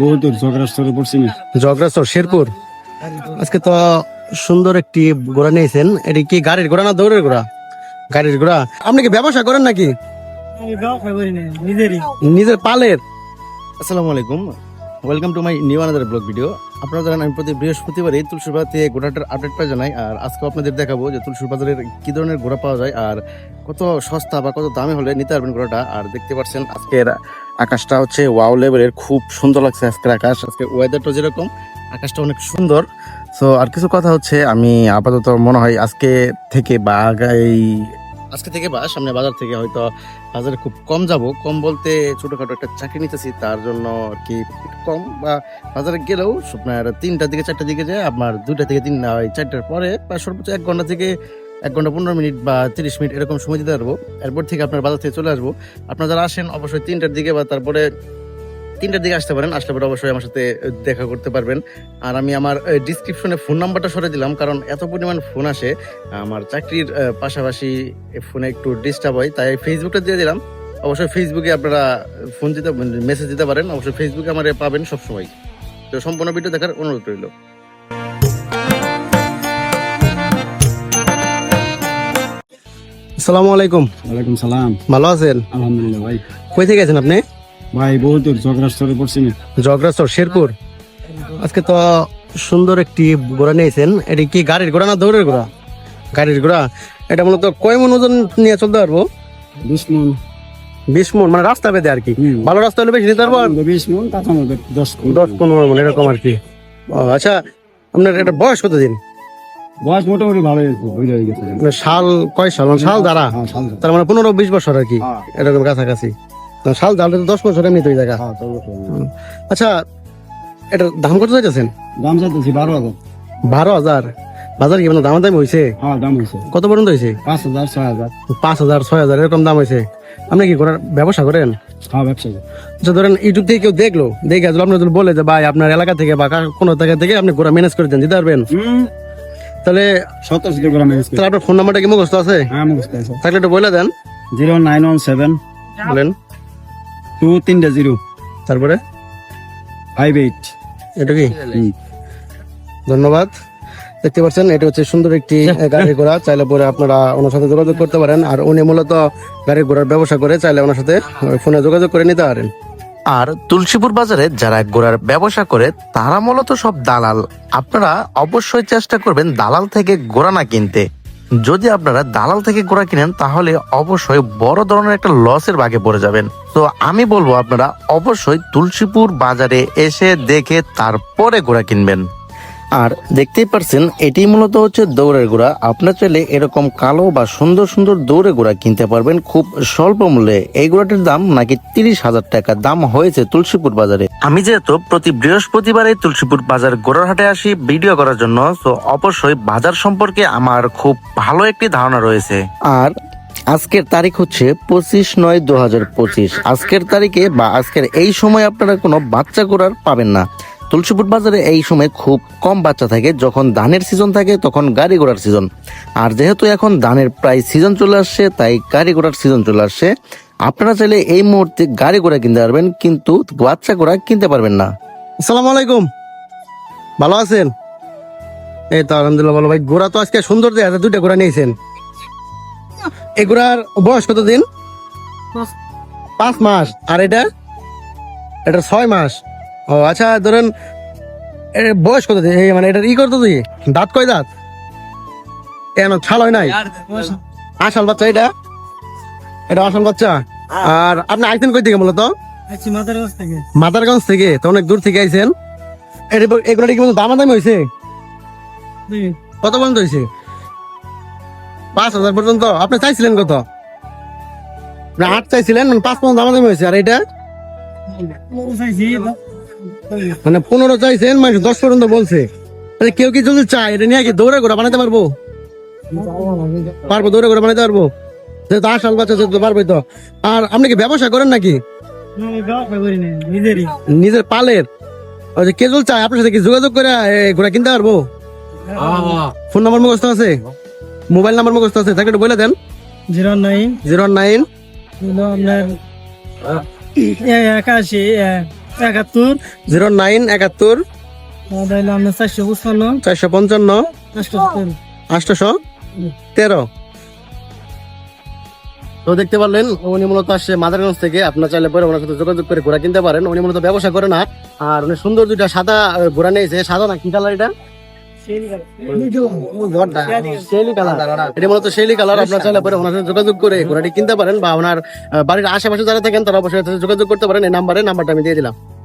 বহুত ঝগড়াস্তরে পড়ছি শেরপুর। আজকে তো সুন্দর একটি ঘোড়া নিয়েছেন। এটি কি গাড়ির ঘোড়া না দৌড়ের ঘোড়া? গাড়ির ঘোড়া। আপনি কি ব্যবসা করেন নাকি? নিজের পালের। আসসালামু আলাইকুম। Welcome to my new another blog video আপনারা জানেন আমি প্রতি বৃহস্পতিবারই তুলসীর বাজার থেকে ঘোড়াটার আপডেট পাওয়া জানাই। আর আজকে আপনাদের দেখাবো যে তুলসীর বাজারের কি ধরনের ঘোড়া পাওয়া যায় আর কত সস্তা বা কত দামে হলে নিতে পারবেন ঘোড়াটা। আর দেখতে পাচ্ছেন আজকের আকাশটা হচ্ছে ওয়াও লেভেলের খুব সুন্দর লাগছে আজকের আকাশ। আজকে ওয়েদারটা যেরকম, আকাশটা অনেক সুন্দর। সো আর কিছু কথা হচ্ছে, আমি আপাতত মনে হয় আজকে থেকে বা আগাই, আজকে থেকে বা সামনে বাজার থেকে হয়তো বাজারে খুব কম যাব। কম বলতে ছোটোখাটো একটা চাকরি নিতেছি, তার জন্য আর কি কম। বা বাজারে গেলেও আপনার তিনটার দিকে, চারটার দিকে যায় আপনার দুইটা থেকে তিন, ওই চারটার পরে বা সর্বোচ্চ এক ঘণ্টা থেকে এক ঘণ্টা পনেরো মিনিট বা তিরিশ মিনিট এরকম সময় দিতে পারব। এরপর থেকে আপনার বাজার থেকে চলে আসব। আপনারা যারা আসেন, অবশ্যই তিনটার দিকে বা তারপরে তিনটার দিকে আসতে পারেন। আসলে পরে অবশ্যই আমার সাথে দেখা করতে পারবেন। আর আমি আমার ডিসক্রিপশনে ফোন নাম্বারটা সরে দিলাম, কারণ এত পরিমাণ ফোন আসে। আমার চাকরির পাশাপাশি ফোনে একটু ডিস্টার্ব হয়, তাই ফেসবুকটা দিয়ে দিলাম। অবশ্যই ফেসবুকে আপনারা ফোন দিতে মেসেজ দিতে পারেন। অবশ্যই ফেসবুকে আমার পাবেন সবসময়। তো সম্পূর্ণ ভিডিও দেখার অনুরোধ রইল। আসসালামু আলাইকুম। ওয়ালাইকুম সালাম। ভালো আছেন? আলহামদুলিল্লাহ ভাই। কই থেকে গেছেন আপনি? ভাই বহুত ঝগড়াস্তরে পড়ছি না জগরাসর শেরপুর। আজকে তো সুন্দর একটি ঘোড়া নিয়েছেন। এটি কি গাড়ির ঘোড়া না দৌড়ের ঘোড়া? গাড়ির ঘোড়া। এটা মূলত কয় মন ওজন নিয়ে চলতে পারব? বিশ মন। বিশ মন মানে রাস্তা পেতে আর কি। ভালো রাস্তা হলে বেশি নিতে পারব বিশ মন কাঁচা দশ দশ পনেরো মন এরকম আর কি। আচ্ছা আপনার এটা বয়স কতদিন? বয়স মোটামুটি ভালো হয়ে হয়ে গেছে। মানে সাল কয় সাল মানে সাল দ্বারা হ্যাঁ, তার মানে পনেরো বিশ বছর আর কি হ্যাঁ, এরকম কাছাকাছি। সাল দ্বারা তো দশ বছর এমনি তো জায়গা। হ্যাঁ। আচ্ছা এটার দাম কত চাইতেছেন? দাম চাইতেছি বারো হাজার। বারো হাজার? বাজার কি মানে দাম দাম হয়েছে। হ্যাঁ কত পর্যন্ত হয়েছে? পাঁচ হাজার ছয় হাজার। পাঁচ হাজার ছয় হাজার এরকম দাম হয়েছে। আপনি কি করার ব্যবসা করেন? হ্যাঁ আচ্ছা ধরেন ইউটিউব থেকে কেউ দেখল দেখে আসলে আপনার যদি বলে যে ভাই আপনার এলাকা থেকে বা কোনো জায়গা থেকে আপনি ঘোরা ম্যানেজ করে দেন দিতে পারবেন? তাহলে সত্তর করে তাহলে আপনার ফোন নাম্বারটা কি মুখস্থ আছে? হ্যাঁ মুখস্থ আছে। থাকলে একটু বলে দেন। জিরো নাইন ওয়ান সেভেন বলেন। টু তিনটে জিরো। তারপরে? Five eight. এটা কি? ধন্যবাদ। দেখতে পাচ্ছেন এটা হচ্ছে সুন্দর একটি গাড়ি ঘোড়া। চাইলে পরে আপনারা ওনার সাথে যোগাযোগ করতে পারেন। আর উনি মূলত গাড়ি ঘোড়ার ব্যবসা করে। চাইলে ওনার সাথে ফোনে যোগাযোগ করে নিতে পারেন। আর তুলসীপুর বাজারে যারা ঘোড়ার ব্যবসা করে, তারা মূলত সব দালাল। আপনারা অবশ্যই চেষ্টা করবেন দালাল থেকে গোড়া না কিনতে। যদি আপনারা দালাল থেকে গোড়া কিনেন, তাহলে অবশ্যই বড় ধরনের একটা লসের ভাগে পড়ে যাবেন। তো আমি বলব আপনারা অবশ্যই তুলসীপুর বাজারে এসে দেখে তারপরে গোড়া কিনবেন। আর দেখতেই পারছেন এটি মূলত হচ্ছে দৌড়ের ঘোড়া আপনার চাইলে এরকম কালো বা সুন্দর সুন্দর দৌড়ের ঘোড়া কিনতে পারবেন খুব স্বল্প মূল্যে। এই ঘোড়াটির দাম নাকি তিরিশ হাজার টাকা। দাম হয়েছে তুলসীপুর বাজারে। আমি যেহেতু প্রতি বৃহস্পতিবারে তুলসীপুর বাজার গোড়ার হাটে আসি ভিডিও করার জন্য তো অবশ্যই বাজার সম্পর্কে আমার খুব ভালো একটি ধারণা রয়েছে। আর আজকের তারিখ হচ্ছে পঁচিশ নয় দু হাজার পঁচিশ। আজকের তারিখে বা আজকের এই সময় আপনারা কোনো বাচ্চা ঘোড়ার পাবেন না। তুলসীপুর বাজারে এই সময় খুব কম বাচ্চা থাকে যখন ধানের সিজন থাকে তখন গাড়ি ঘোড়ার সিজন আর যেহেতু এখন ধানের প্রায় সিজন চলে আসছে তাই গাড়ি ঘোড়ার সিজন চলে আসছে। আপনারা চাইলে এই মুহূর্তে গাড়ি ঘোড়া কিনতে পারবেন কিন্তু বাচ্চা ঘোড়া কিনতে পারবেন না। আসসালামু আলাইকুম। ভালো আছেন? এই তো আলহামদুলিল্লাহ ভালো। ভাই ঘোড়া তো আজকে সুন্দর দেখা যায় দুইটা ঘোড়া নিয়েছেন। এই ঘোড়ার বয়স কত দিন? পাঁচ। পাঁচ মাস। আর এটা? এটা ছয় মাস। ও আচ্ছা ধরেন এর বয়স কত এই মানে এটার ই করতো তুই দাঁত কয় দাঁত? কেন ছাল হয় নাই? আসল বাচ্চা এটা? এটা আসল বাচ্চা? আর আপনি আইতেন কই থেকে মূলত থেকে। মাদারগঞ্জ থেকে তো অনেক দূর থেকে আইছেন। এর- এগুলো কি দামাদামি হয়েছে কত পর্যন্ত হয়েছে পাঁচ হাজার পর্যন্ত? আপনি চাইছিলেন কত? আট চাইছিলেন মানে পাঁচ পর্যন্ত দামাদামি হয়েছে আর এটা? চাইছি মানে পনেরো চাইছেন মানুষ দশ পর্যন্ত বলছে। কেউ কি যদি চায় এটা নিয়ে কি দৌড়ে ঘোড়া বানাতে পারব? পারব দৌড়ে ঘোড়া বানাতে পারব? যেহেতু আসাল বাচ্চা যেহেতু পারবে তো। আর আপনি কি ব্যবসা করেন নাকি? নিজের পালের? ওই যে কেজল চায় আপনার সাথে কি যোগাযোগ করে কিনতে পারব? ফোন নাম্বার মুখস্থ আছে? মোবাইল নাম্বার মুখস্থ আছে? তাকে একটু বলে দেন। জিরো নাইন জিরো নাইন আপনার একাশি একাত্তর জিরো নাইন একাত্তর। চারশো পঞ্চান্ন। চারশো তেরো। আটশোশো তেরো। তো দেখতে পারলেন উনি মূলত আসছে মাদারগঞ্জ থেকে। আপনার চাইলে পরে ওনার সাথে যোগাযোগ করে ঘোড়া কিনতে পারেন। উনি মূলত ব্যবসা করে না। আর উনি সুন্দর দুইটা সাদা ঘোরা ঘোড়া নিয়েছে। সাদা না কি কালার এটা? যোগাযোগ করে ঘোড়াটি কিনতে পারেন বা ওনার বাড়ির আশেপাশে যারা থাকেন, তারা অবশ্যই যোগাযোগ করতে পারেন। এই নাম্বারে, নাম্বারটা আমি দিয়ে দিলাম।